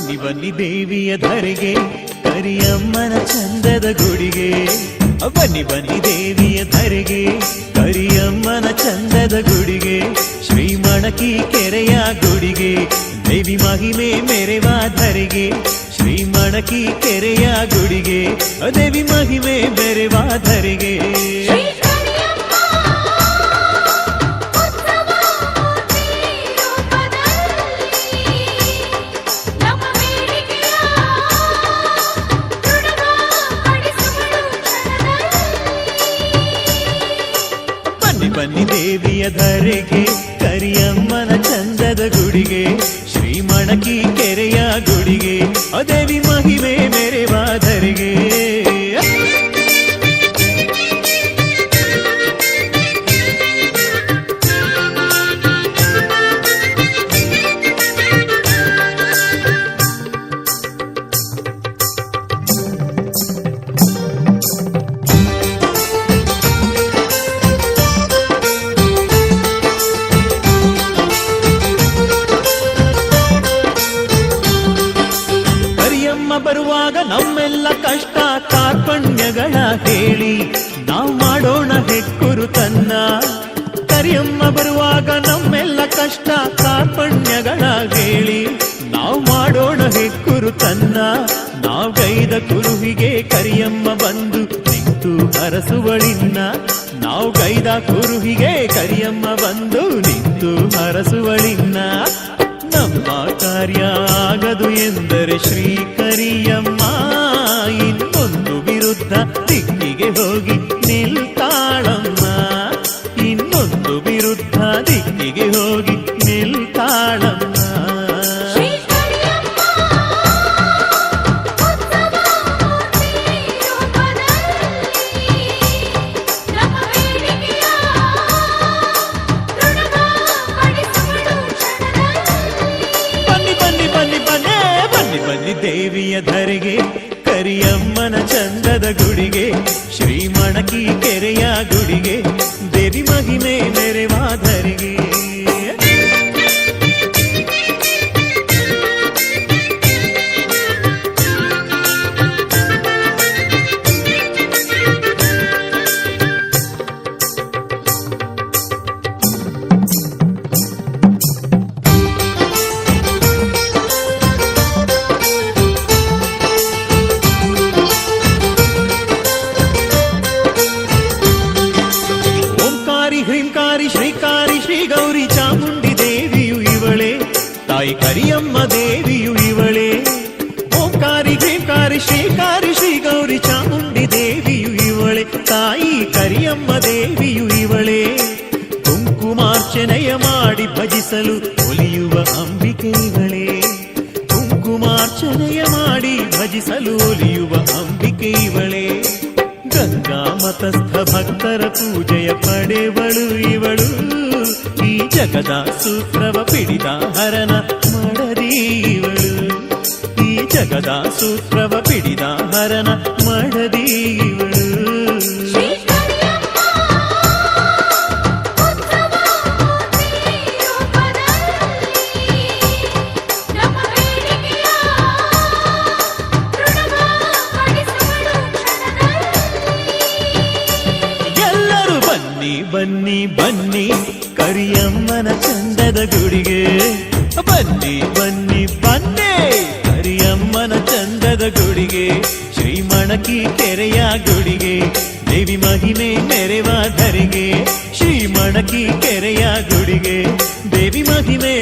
ಬನ್ನಿ ಬನ್ನಿ ದೇವಿಯ ಧರೆಗೆ, ಕರಿಯಮ್ಮನ ಚಂದದ ಗುಡಿಗೆ. ಬನ್ನಿ ಬನ್ನಿ ದೇವಿಯ ಧರೆಗೆ, ಕರಿಯಮ್ಮನ ಚಂದದ ಗುಡಿಗೆ. ಶ್ರೀಮಣಕಿ ಕೆರೆಯ ಗುಡಿಗೆ, ದೇವಿ ಮಹಿಮೆ ಮೆರೆವ ಧರೆಗೆ. ಶ್ರೀಮಣಕಿ ಕೆರೆಯ ಗುಡಿಗೆ, ದೇವಿ ಮಹಿಮೆ ಮೆರೆವ ಧರೆಗೆ. ಬನ್ನಿ ದೇವಿಯ ಧರೆಗೆ ಕರಿಯಮ್ಮನ ಚಂದದ ಗುಡಿಗೆ ಶ್ರೀಮಣಕಿ ಕೆರೆಯ ಗುಡಿಗೆ ಅದೇವಿ ಮಹಿಮೆ ಕಷ್ಟ ಕಾರ್ಪಣ್ಯಗಳ ಹೇಳಿ, ನಾವು ಮಾಡೋಣ ಹೆಕ್ಕುರು ತನ್ನ. ಕರಿಯಮ್ಮ ಬರುವಾಗ ನಮ್ಮೆಲ್ಲ ಕಷ್ಟ ಕಾರ್ಪಣ್ಯಗಳ ಹೇಳಿ, ನಾವು ಮಾಡೋಣ ನಾವು ಗೈದ ಕುರುಹಿಗೆ ಕರಿಯಮ್ಮ ಬಂದು ನಿಂತು ಹರಸುವಳಿನ್ನ. ನಾವು ಗೈದ ಕುರುಹಿಗೆ ಕರಿಯಮ್ಮ ಬಂದು ನಿಂತು ಹರಸುವಳಿನ್ನ. ನಮ್ಮ ಕಾರ್ಯ ಆಗದು ಎಂದರೆ ಶ್ರೀ ಕರಿಯಮ್ಮ. ದಿಕ್ಕಿಗೆ ಹೋಗಿ ನಿಲ್ತಾಳಮ್ಮ. ಇನ್ನೊಂದು ವಿರುದ್ಧ ದಿಕ್ಕಿಗೆ ಹೋಗಿ ನಿಲ್ತಾಳಮ್ಮ. ಶ್ರೀ ಕರಿಯಮ್ಮ ಉತ್ಸವ ಮೂರ್ತಿ ರೂಪದಲ್ಲಿ ನಮ್ಮ ಬೇಡಿಕೆಯ ದೃಢಪಡಿಸುವಳು ಕ್ಷಣದಲ್ಲಿ ಬನ್ನಿ ಬನ್ನಿ ಬನ್ನಿ ಬನ್ನಿ ಬನ್ನಿ ಬನ್ನಿ, ದೇವಿಯ ಧರೆಗೆ. ಕರಿಯಮ್ಮನ ಚಂದದ ಗುಡಿಗೆ ಶ್ರೀ ಮಣಕಿ ಕೆರೆಯ ಗುಡಿಗೆ ದೇವಿ ಮಹಿಮೆ ಮೆರೆವ ಹ್ರೀಂಕಾರಿ ಶ್ರೀಕಾರಿ ಶ್ರೀ ಗೌರಿ ಚಾಮುಂಡಿ ದೇವಿಯು ಇವಳೇ. ತಾಯಿ ಕರಿಯಮ್ಮ ದೇವಿಯು ಇವಳೇ. ಓಂಕಾರಿ ಹ್ರೀಂಕಾರಿ ಶ್ರೀಕಾರಿ ಶ್ರೀ ಗೌರಿ ಚಾಮುಂಡಿ ದೇವಿಯು ಇವಳೆ. ತಾಯಿ ಕರಿಯಮ್ಮ ದೇವಿಯು ಇವಳೇ. ಕುಂಕುಮಾರ್ಚನೆಯ ಮಾಡಿ ಭಜಿಸಲು ಒಲಿಯುವ ಅಂಬಿಕೆ ಇವಳೇ. ಕುಂಕುಮಾರ್ಚನೆಯ ಮಾಡಿ ಭಜಿಸಲು ಒಲಿಯುವ ಅಂಬಿಕೆ ಇವಳೇ. ಗಂಗಾ ಮತಸ್ಥ ಭಕ್ತರ ಪೂಜೆಯ ಪಡೆವಳು ಇವಳು ಈ ಜಗದ ಸೂತ್ರವ ಪಿಡಿದ ಹರನ ಮಾಡದಿ ಇವಳು ಈ ಜಗದ ಸೂತ್ರವ ಪಿಡಿದ ಹರನ ಮಾಡದಿ ಬನ್ನಿ ಬನ್ನಿ, ಕರಿಯಮ್ಮನ ಚಂದದ ಗುಡಿಗೆ. ಬನ್ನಿ ಬನ್ನಿ ಬನ್ನಿ, ಕರಿಯಮ್ಮನ ಚಂದದ ಗುಡಿಗೆ. ಶ್ರೀಮಣಕಿ ಕೆರೆಯ ಗುಡಿಗೆ, ದೇವಿ ಮಹಿಮೆ ಮೆರೆವ ಧರಿಗೆ. ಶ್ರೀಮಣಕಿ ಕೆರೆಯ ಗುಡಿಗೆ, ದೇವಿ ಮಹಿಮೆ